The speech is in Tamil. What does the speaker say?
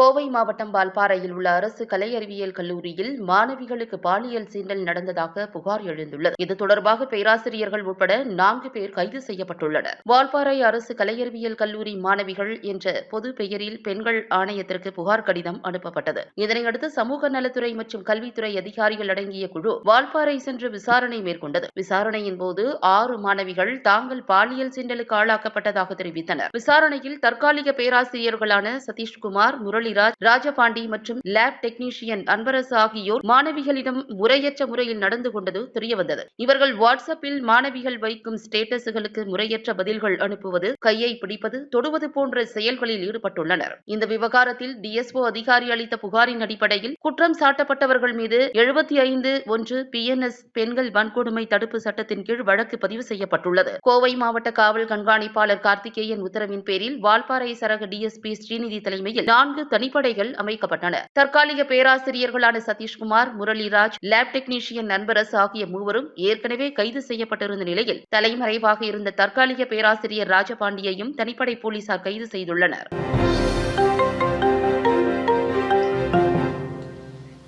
கோவை மாவட்டம் வால்பாறையில் உள்ள அரசு கலை அறிவியல் கல்லூரியில் மாணவிகளுக்கு பாலியல் சீண்டல் நடந்ததாக புகார் எழுந்துள்ளது. இது தொடர்பாக பேராசிரியர்கள் உட்பட நான்கு பேர் கைது செய்யப்பட்டுள்ளனர். வால்பாறை அரசு கலை அறிவியல் கல்லூரி மாணவிகள் என்ற பொது பெயரில் பெண்கள் ஆணையத்திற்கு புகார் கடிதம் அனுப்பப்பட்டது. இதனையடுத்து சமூக நலத்துறை மற்றும் கல்வித்துறை அதிகாரிகள் அடங்கிய குழு வால்பாறை சென்று விசாரணை மேற்கொண்டது. விசாரணையின் போது ஆறு மாணவிகள் தாங்கள் பாலியல் சீண்டலுக்கு ஆளாக்கப்பட்டதாக தெரிவித்தனர். விசாரணையில் தற்காலிக பேராசிரியர்களான சதீஷ்குமார் முரளி முரளிராஜ் ராஜபாண்டி மற்றும் லேப் டெக்னீஷியன் அன்பரசு ஆகியோர் மாணவிகளிடம் முறையற்ற முறையில் நடந்து கொண்டது தெரியவந்தது. இவர்கள் வாட்ஸ்அப்பில் மாணவிகள் வைக்கும் ஸ்டேட்டஸ்களுக்கு முறையற்ற பதில்கள் அனுப்புவது கையை பிடிப்பது தொடுவது போன்ற செயல்களில் ஈடுபட்டுள்ளனர். இந்த விவகாரத்தில் டிஎஸ்ஓ அதிகாரி அளித்த புகாரின் அடிப்படையில் குற்றம் சாட்டப்பட்டவர்கள் மீது எழுபத்தி ஐந்து ஒன்று பிஎன்எஸ் பெண்கள் வன்கொடுமை தடுப்பு சட்டத்தின் கீழ் வழக்கு பதிவு செய்யப்பட்டுள்ளது. கோவை மாவட்ட காவல் கண்காணிப்பாளர் கார்த்திகேயன் உத்தரவின் பேரில் வால்பாறை சரக டிஎஸ்பி ஸ்ரீநிதி தலைமையில் நான்கு தனிப்படைகள் அமைக்கப்பட்டன. தற்காலிக பேராசிரியர்களான சதீஷ்குமார் முரளிராஜ் லேப் டெக்னீஷியன் நண்பரசு ஆகிய மூவரும் ஏற்கனவே கைது செய்யப்பட்டிருந்த நிலையில் தலைமறைவாக இருந்த தற்காலிக பேராசிரியர் ராஜபாண்டியையும் தனிப்படை போலீசார் கைது செய்துள்ளனர்.